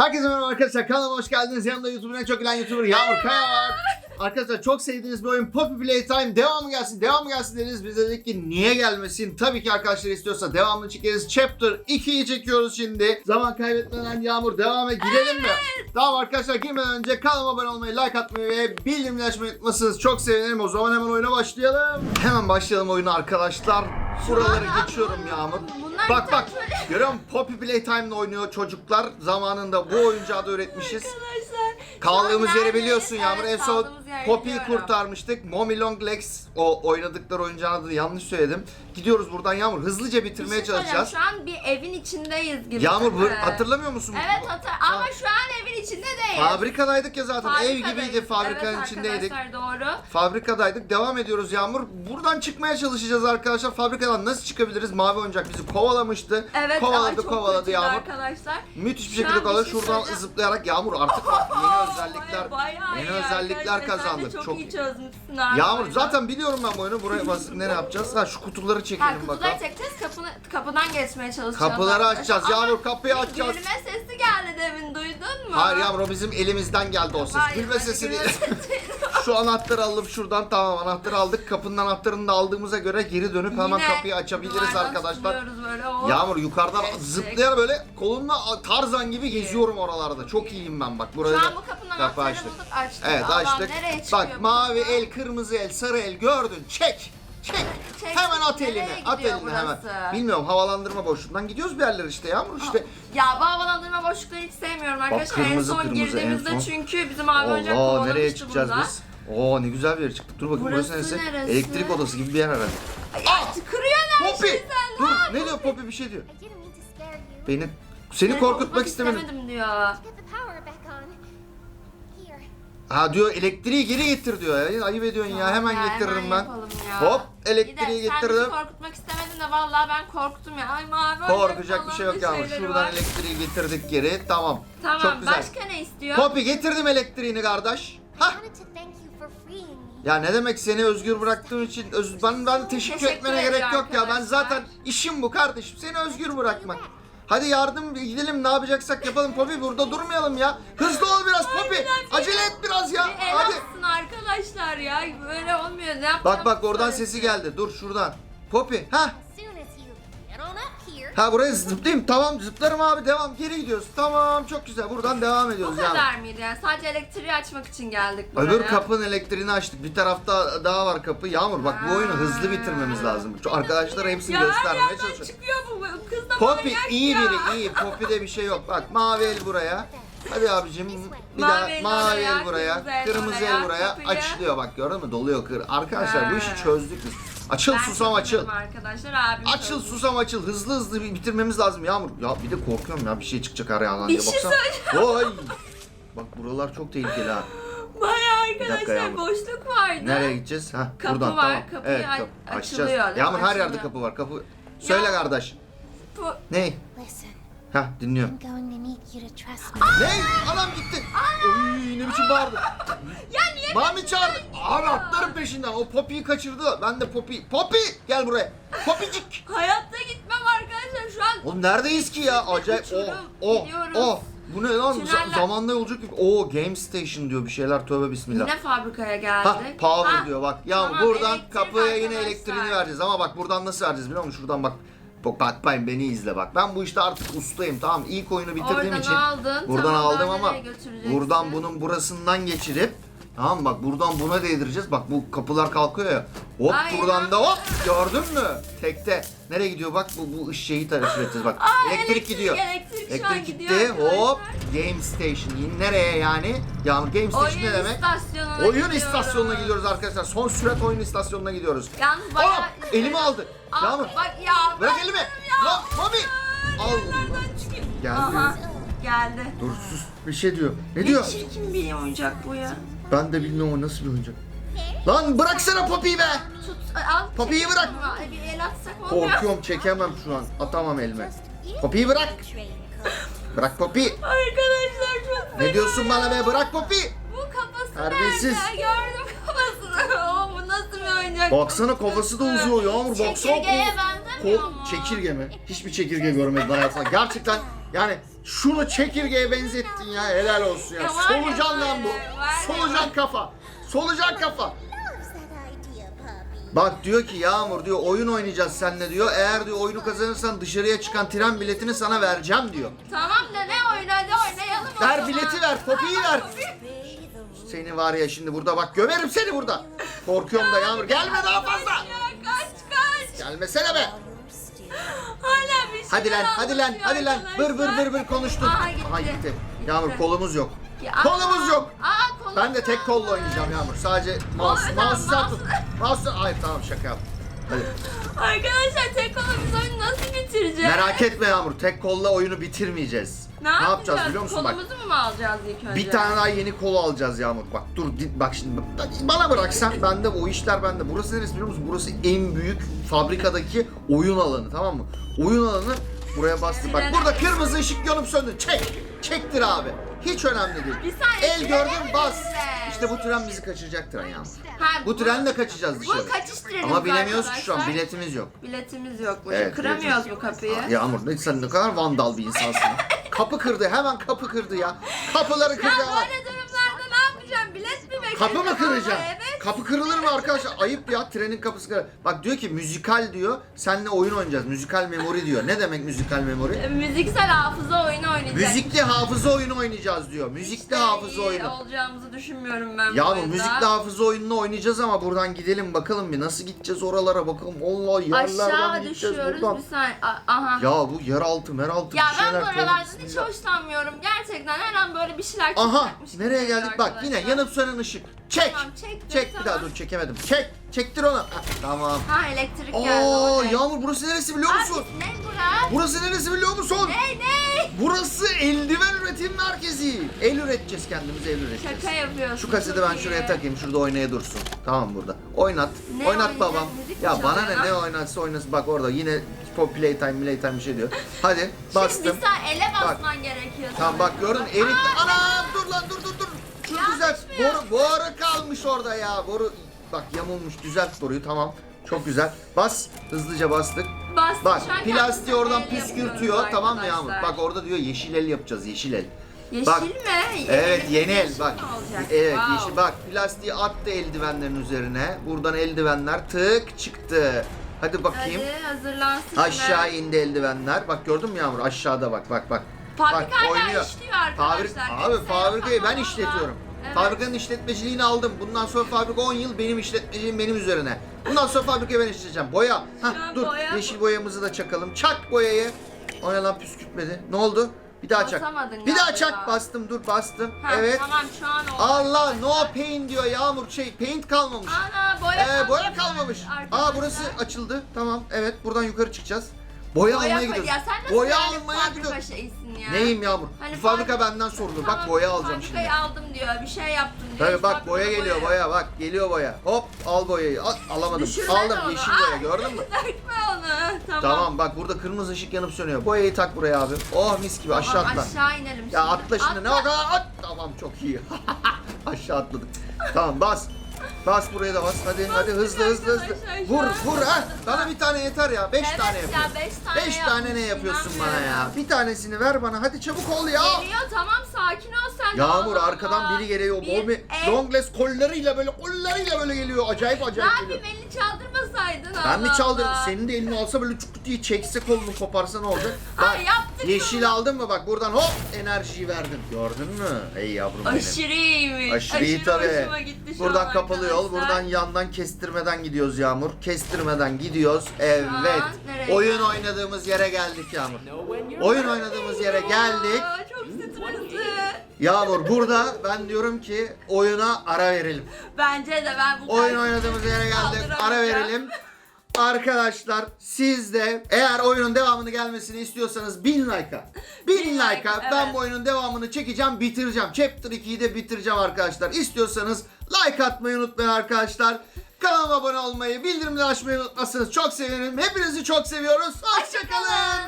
Herkese merhaba arkadaşlar. Kanalıma hoş geldiniz. Yanımda YouTube'un en çok gülen YouTuber Yağmur Kaya var. Arkadaşlar çok sevdiğiniz bir oyun Poppy Playtime devamı gelsin, devamı gelsin dediniz. Biz de dedik ki niye gelmesin? Tabii ki arkadaşlar istiyorsa devamını çekeriz. Chapter 2'yi çekiyoruz şimdi. Zaman kaybetmeden Yağmur devamı gidelim mi? Tamam arkadaşlar girmeden önce kanalıma abone olmayı, like atmayı ve bildirimleri açmayı unutmazsınız. Çok sevinirim. O zaman hemen oyuna başlayalım. Hemen başlayalım oyuna arkadaşlar. Buraları geçiyorum Yağmur. Bunlar Bak bak görüyor musun? Poppy Playtime'la oynuyor çocuklar. Zamanında bu oyuncağı da öğretmişiz. Arkadaşlar. Kaldığımız yeri biliyorsun neredeyiz? Yağmur. Evet, en son Poppy'yi kurtarmıştık. Mommy Long Legs o oynadıkları oyuncağın adını yanlış söyledim. Gidiyoruz buradan Yağmur. Hızlıca Bir bitirmeye şey söyleyeceğim, çalışacağız. Şu an bir evin içindeyiz gibi. Yağmur bu- Evet. hatırlamıyor musun? Evet hatır ama şu an evin içinde değil. Fabrikadaydık ya zaten. Ev Fabrikadayız. gibiydi fabrikanın evet, içindeydik. arkadaşlar doğru. Fabrikadaydık. Devam ediyoruz Yağmur. Buradan çıkmaya çalışacağız arkadaşlar. Fabrikadan nasıl çıkabiliriz? Mavi oyuncak bizi kovalamıştı. Evet kovaladı ama çok kovaladı Yağmur. arkadaşlar. Müthiş bir şekilde bir kovaladı. şey Şuradan zıplayarak Yağmur artık yeni özellikler Bayağı yeni iyi özellikler arkadaşlar. kazandık. Sen de çok, Çok iyi çözmüşsün abi. Yağmur zaten biliyorum ben bu oyunu. Buraya basıp ne yapacağız? Ha şu kutuları Ha, çekelim kutuları bakalım. çekeceğiz kapını, kapıdan geçmeye çalışacağız. Kapıları arkadaşlar. açacağız. Ama Yağmur kapıyı açacağız. Gülme sesi geldi demin duydun mu? Hayır Yağmur o bizim elimizden geldi o ses. Hayır, Gülme bence sesi değil. gülme sesi. Şu anahtarı alıp şuradan tamam anahtarı aldık. Kapının anahtarını da aldığımıza göre geri dönüp hemen Yine kapıyı açabiliriz duvardan arkadaşlar. tutuyoruz Böyle, hop. Yağmur yukarıdan Geçtik. zıplayarak böyle kolumla Tarzan gibi geziyorum oralarda. Çok iyiyim ben bak. Buraya Şu an bu kapının kapı açtık. bulduk açtık. Evet Allah'ım, açtık. nereye çıkıyor Bak bu mavi kapı? el, kırmızı el, sarı el gördün. Çek. Çek. Çek. Hemen at Nereye eline. At gidiyor eline hemen. burası? Bilmiyorum havalandırma boşluğundan gidiyoruz bir yerlere işte Yağmur işte. Ya bu havalandırma boşlukları hiç sevmiyorum arkadaşlar. kırmızı en son kırmızı, en girdiğimizde son. çünkü bizim abi oyuncak Allah kovalamıştı nereye çıkacağız burada. biz? Oo ne güzel bir yere çıktık. Dur bakayım burası, Burası neresi? neresi? Elektrik odası gibi bir yer herhalde. Ay, kırıyor ne Poppy! işin sen? Dur Ne diyor Poppy bir şey diyor. I didn't mean to scare you. Beni seni Seni korkutmak istemedim. diyor. Ha diyor elektriği geri getir diyor. Ya, ayıp ediyorsun ya hemen Ya, getiririm hemen ben. ya. Hop elektriği de Sen getirdim. bizi korkutmak istemedin de vallahi ben korktum ya. Ay mavi Korkacak bir şey yok ya. yavrum. Şuradan elektriği getirdik geri. Tamam. Tamam Çok güzel. başka ne istiyor? Poppy getirdim elektriğini kardeş. Me. Ya ne demek seni özgür bıraktığım için öz, ben ben teşekkür, Teşekkür etmene gerek yok ya. Ben zaten işim bu kardeşim. Seni özgür bırakmak. Hadi yardım gidelim ne yapacaksak yapalım Poppy burada durmayalım ya. Hızlı ol biraz Poppy. Acele et biraz ya. Bir el Hadi. atsın arkadaşlar ya. Böyle olmuyor. Ne yapacağım? Bak bak oradan sesi geldi. Dur şuradan. Poppy. Ha. Ha buraya zıplayayım. Tamam zıplarım abi. Devam. Geri gidiyoruz. Tamam çok güzel. Buradan devam Bu ediyoruz yani. kadar mıydı yani? Sadece elektriği açmak için geldik buraya. Öbür kapının elektriğini açtık. Bir tarafta daha var kapı. Yağmur bak bu oyunu hızlı bitirmemiz lazım. Şu arkadaşlara hepsini ya her göstermeye yerden çalışıyorum. çıkıyor bu kız da Poppy manyak iyi ya. biri iyi. Poppy'de bir şey yok. Bak mavi el buraya. Hadi abicim bir Mavi daha el mavi oraya, el buraya. kırmızı el Kırmızı oraya, el buraya. kapıyı. Açılıyor bak gördün mü? Doluyor kır. Arkadaşlar bu işi çözdük biz. Açıl Ben susam açıl. Arkadaşlar abim Açıl çözdü. susam açıl. Hızlı hızlı bir bitirmemiz lazım Yağmur. Ya bir de korkuyorum ya bir şey çıkacak araya lan Bir diye. şey Baksana. Oy. Bak buralar çok tehlikeli ha. Bayağı arkadaşlar Yağmur. boşluk vardı. Nereye gideceğiz? Ha, Kapı buradan var, tamam. kapıyı evet, kapı- açılıyor, açacağız. değil mi? Yağmur her yerde Açılıyor. kapı var. Kapı. Söyle Ya- kardeş. Bu... Ne? Listen, Ha dinliyorum. Ne? Adam gitti. Oy ne biçim bağırdı. Ya niye? Mami çağırdı. Abi atlarım peşinden. O Poppy'yi kaçırdı. Ben de Poppy. Poppy gel buraya. Poppycik. Hayatta gitmem arkadaşlar şu an. Oğlum neredeyiz ki ya? Acayip. O, o, gidiyoruz. o. Bu ne lan? Tüneller. Z- zamanda yolculuk gibi. Oo Game Station diyor bir şeyler. Tövbe bismillah. Yine fabrikaya geldik. Ha power Ha, diyor bak. Ya tamam, buradan elektrik kapıya yine arkadaşlar. elektriğini vereceğiz ama bak buradan nasıl vereceğiz biliyor musun? Şuradan bak. Bak bak bak, beni izle bak. Ben bu işte artık ustayım tamam. İlk oyunu bitirdiğim Oradan için aldın, buradan tamam, aldım ama buradan bunun burasından geçirip Tamam bak buradan buna değdireceğiz. Bak bu kapılar kalkıyor ya. Hop Aynen. buradan da hop gördün mü? Tekte. Nereye gidiyor bak bu bu şeyi tarif edeceğiz bak. Aa, elektrik, gidiyor. Elektrik, an Elektrik gidiyor gitti. arkadaşlar. Hop Game Station. Yine nereye yani? Yağmur Game Station Oyun ne demek? istasyonuna Oyun gidiyoruz. istasyonuna gidiyoruz arkadaşlar. Son sürat oyun istasyonuna gidiyoruz. Yalnız bayağı... Aa, elimi aldı. Aa, Yağmur. Bak ya. Bırak elimi. ya. Lan Mami. Allah. Nereden çıkıyor? Geldi. Aha geldi. Dur sus. Bir şey diyor. Ne Ne diyor? çirkin bir oyuncak bu ya. Ben de bilmiyorum o nasıl bir oyuncak. Lan bıraksana Poppy'yi be. Tut, al. Poppy'yi bırak. Bir el atsak olmuyor. Korkuyorum çekemem şu an. Atamam elime. Poppy'yi bırak. Bırak Poppy. Arkadaşlar çok Ne diyorsun bana be? Bırak Poppy. Bu kafası Terbiyesiz. nerede? Gördüm kafasını. Oo, bu nasıl bir oyuncak? Baksana kafası da uzuyor Yağmur baksana. Çekirgeye benzemiyor mu? çekirge mi? Hiçbir çekirge görmedim hayatımda. Gerçekten Yani şunu çekirgeye benzettin ya helal olsun ya. Ya var ya Solucan lan bu. böyle, var ya. Solucan kafa. Solucan kafa. Bak diyor ki Yağmur diyor oyun oynayacağız seninle diyor. Eğer diyor oyunu kazanırsan dışarıya çıkan tren biletini sana vereceğim diyor. Tamam da ne oyunu hadi oynayalım o Ver zaman. bileti ver, Poppy'yi ver. Seni var ya şimdi burada bak gömerim seni burada. Korkuyorum da Yağmur gelme daha fazla. Ya kaç kaç. Gelmesene be. Hala bir şey Hadi lan hadi lan hadi lan. Vır vır vır vır konuştun. Aha gitti. Aha gitti. Yağmur kolumuz yok. Ya, Kolumuz yok. Aa, kolumuz Ben de tek kolla oynayacağım Yağmur. Sadece mouse. Mouse'u sen tut. mouse- Mouse'u... Hayır tamam şaka yaptım. Hadi. Arkadaşlar tek kolla biz oyunu nasıl bitireceğiz? Merak etme Yağmur. Tek kolla oyunu bitirmeyeceğiz. Ne, yapacağız biliyor musun bak. Kolumuzu mu alacağız ilk önce? Bir tane daha yeni kol alacağız Yağmur. Bak dur di- bak şimdi bak, bana bıraksan bende o işler bende. Burası neresi biliyor musun? Burası en büyük fabrikadaki oyun alanı tamam mı? Oyun alanı buraya bastı. Bak burada kırmızı ışık yanıp söndü. Çek. Çektir abi. Hiç önemli değil. Bir saniye, El gördün bas. nerede? İşte bu tren bizi kaçıracak tren Yağmur. Ha, Bu trenle kaçacağız dışarı. Bu kaçış treni Ama bilemiyoruz ki şu an arkadaşlar. biletimiz yok. Biletimiz yokmuş. Evet, Kıramıyoruz bu kapıyı. Yağmur ne sen ne kadar vandal bir insansın. kapı kırdı hemen kapı kırdı ya. Kapıları kırdı Ya böyle durumlarda ne yapacağım? Bilet mi bekleyeceğim? Kapı mı kıracağım? Evet. Kapı kırılır mı arkadaşlar? Ayıp ya trenin kapısı kırılır. Bak diyor ki müzikal diyor. Seninle oyun oynayacağız. Müzikal memori diyor. Ne demek müzikal memori? E, Müziksel hafıza oyunu oynayacağız. Müzikli hafıza oyunu oynayacağız diyor. Müzikli İşte hafıza iyi oyunu. olacağımızı düşünmüyorum ben Ya bu oyunda. müzikli hafıza oyununu oynayacağız ama buradan gidelim bakalım bir nasıl gideceğiz oralara bakalım. Allah yerlerden Aşağı gideceğiz düşüyoruz buradan. bir saniye. A- Aha. Ya bu yeraltı meraltı Ya bir ben şeyler. bu tövbe aralardan hiç bismillah. hoşlanmıyorum. Gerçekten her an böyle bir şeyler Aha çıkacakmış gibi nereye geliyor geldik bak yine arkadaşlar. yanıp sönen ışık. Çek. Tamam, çektim, Çek bir daha dur çekemedim. Çek. Çektir onu. Ha, tamam. Ha elektrik geldi. Oo okey. Yağmur burası neresi biliyor musun? Abi ne bura? Burası neresi biliyor musun? Ne ne? Burası eldiven üretim merkezi. El üreteceğiz kendimiz el üreteceğiz. Şaka yapıyorsun. Şu kaseti çok ben iyi. şuraya takayım. Şurada oynaya dursun. Tamam burada. Oynat. Ne oynat oynayacak? babam. Müzik mi Ya bana ne ne oynatsa oynasın. Bak orada yine pop playtime playtime bir şey diyor. Hadi Şimdi bastım. bir saniye ele basman gerekiyor. Tamam bak gördün mü? Erik Aa, Anam dur lan dur dur dur. Şu Yanlış güzel. mı ya? Boru, boru kalmış orada ya. Boru bak yamulmuş. Düzelt boruyu tamam. Çok güzel. Bas. Hızlıca bastık. Bastım, Bak şu an plastiği kendimize oradan el püskürtüyor yapıyoruz tamam mı Yağmur? arkadaşlar. Bak orada diyor yeşil el yapacağız yeşil el. Yeşil Bak, mi? Evet Yeşil yeni el yeşil bak. mi olacak? Evet Wow. yeşil bak plastiği attı eldivenlerin üzerine. Buradan eldivenler tık çıktı. Hadi bakayım. Hadi hazırlansın. Aşağı indi eldivenler. Bak gördün mü Yağmur? Aşağıda bak bak bak. Fabrika hala işliyor arkadaşlar. Fabrik, abi Kimse fabrikayı ben yapamaz işletiyorum. Evet. Fabrikanın işletmeciliğini aldım. Bundan sonra fabrika 10 yıl benim işletmeciliğim benim üzerine. Bundan sonra fabrikayı ben işleteceğim. Boya. Hah, dur boya yeşil boyamızı da çakalım. Çak boyayı. O ne lan püskürtmedi. Ne oldu? Bir daha çak. Basamadın Bir daha galiba. çak. Bastım dur bastım. Ha, evet. Tamam şu an oldu. Allah no paint diyor Yağmur şey paint kalmamış. Ana boya Ee, boya kalmamış. Aa burası açıldı. Tamam evet buradan yukarı çıkacağız. Boya, Boya almaya gidiyoruz. Ya sen nasıl boya yani almaya fabrika gidiyoruz. şeysin ya? Neyim Yağmur? Hani Bu fabrika fabri- benden sorulur. Tamam, bak boya alacağım şimdi. Fabrikayı aldım diyor. Bir şey yaptım diyor. Tabii bak fabrika boya geliyor boya bak geliyor boya. Hop al boyayı. Al, alamadım. Düşürme Aldım onu. yeşil Aa, boya gördün mü? Dökme onu. Tamam. Tamam bak burada kırmızı ışık yanıp sönüyor. Boyayı tak buraya abi. Oh mis gibi aşağı atla. Aşağı inelim şimdi. Ya atla şimdi ne o Atla. kadar at. Tamam çok iyi. aşağı atladık. Tamam bas. Bas buraya da bas. Hadi hadi hızlı hızlı hızlı. Vur vur ha. atladım Bana bir tane yeter ya. Beş Evet tane ya, yapıyorsun. beş tane Beş tane ne yapıyorsun bana ya? inanmıyorum. Bir tanesini ver bana. Hadi çabuk ol ya. Geliyor tamam sakin ol sen. de. Yağmur arkadan biri geliyor. Bir Bobby el- Longlegs kollarıyla böyle kollarıyla böyle geliyor. Acayip Ne acayip yapayım geliyor. elini çaldırmasaydın Ben mi Allah. Senin de elini alsa böyle çuk diye çekse kolunu koparsa ne olacak? Bak Ay, yaptık yeşil aldın mı bak buradan hop enerjiyi verdin. Gördün mü? Ey yavrum benim. Aşırı iyiymiş. Aşırı iyi tabii. hoşuma gitti şu Buradan an kapalı yol, buradan yandan kestirmeden gidiyoruz Yağmur. Kestirmeden gidiyoruz. Evet. nereye Oyun oynadığımız yere geldik Yağmur. Oyun oynadığımız yere geldik. Aa, Çok stresli. Yağmur burada ben diyorum ki oyuna ara verelim. Bence de ben bu Oyun oynadığımız yere geldik. Ara verelim. Arkadaşlar siz de eğer oyunun devamını gelmesini istiyorsanız 1000 like'a 1000 Bin like'a like, ben evet. bu oyunun devamını çekeceğim bitireceğim. Chapter 2'yi de bitireceğim arkadaşlar. İstiyorsanız like atmayı unutmayın arkadaşlar. Kanalıma abone olmayı, bildirimleri açmayı unutmazsanız çok sevinirim. Hepinizi çok seviyoruz. Hoşçakalın.